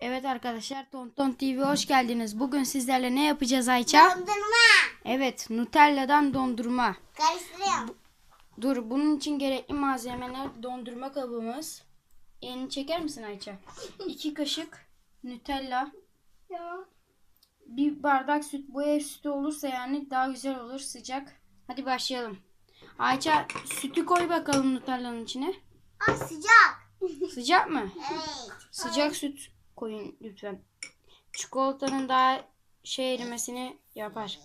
Evet arkadaşlar Tonton TV hoş geldiniz. Bugün sizlerle ne yapacağız Ayça? Dondurma. Evet Nutella'dan dondurma. Karıştırıyorum. Dur bunun için gerekli malzemeler dondurma kabımız. Elini çeker misin Ayça? İki kaşık Nutella. Ya. Bir bardak süt. Bu ev sütü olursa yani daha güzel olur sıcak. Hadi başlayalım. Ayça sütü koy bakalım Nutella'nın içine. Aa sıcak. Sıcak mı? Evet. Sıcak süt koyun lütfen. Çikolatanın daha şey erimesini yapar.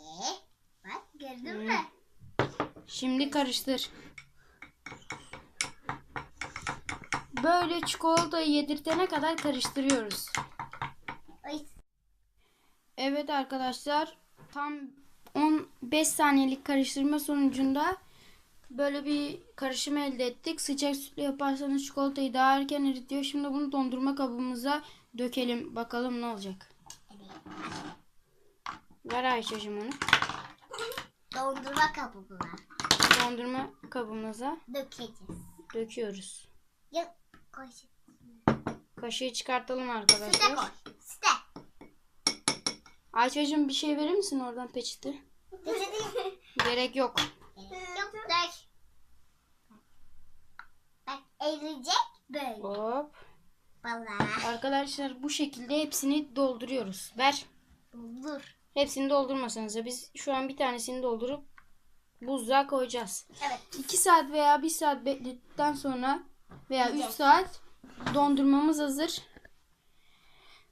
Bak gördün mü? Şimdi karıştır. Böyle çikolatayı yedirtene kadar karıştırıyoruz. Ay, Evet arkadaşlar tam 15 saniyelik karıştırma sonucunda böyle bir karışım elde ettik. Sıcak sütle yaparsanız çikolatayı daha erken eritiyor. Şimdi bunu dondurma kabımıza dökelim. Bakalım ne olacak. Ver Ayşe'cim onu. dondurma kabımla Dondurma kabımıza dökeceğiz. döküyoruz. Ya koy. Kaşığı çıkartalım arkadaşlar. koy. Süte. Ayşe'cim bir şey verir misin oradan peçete? Peçete. Gerek yok. Yok dök. Bak eriyecek böyle. Hop. Vallahi. Arkadaşlar bu şekilde hepsini dolduruyoruz. Ver. Dur. Hepsini doldurmasanız da biz şu an bir tanesini doldurup buzluğa koyacağız. Evet. 2 saat veya 1 saat bekledikten sonra veya 3 Yiyeceğiz. saat dondurmamız hazır.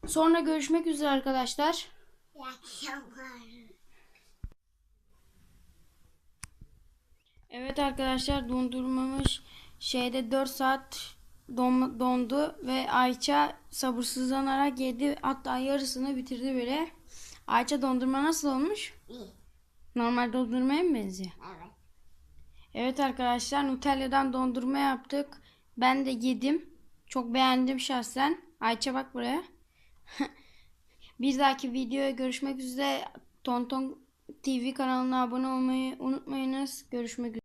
Sonra görüşmek üzere arkadaşlar. İyi akşamlar. Evet arkadaşlar dondurmamız şeyde 4 saat don- dondu ve Ayça sabırsızlanarak yedi hatta yarısını bitirdi bile. Ayça dondurma nasıl olmuş? İyi. Normal dondurmaya mı benziyor? Evet. Evet arkadaşlar Nutella'dan dondurma yaptık. Ben de yedim. Çok beğendim şahsen. Ayça bak buraya. Bir dahaki videoya görüşmek üzere. Tonton TV kanalına abone olmayı unutmayınız. Görüşmek üzere.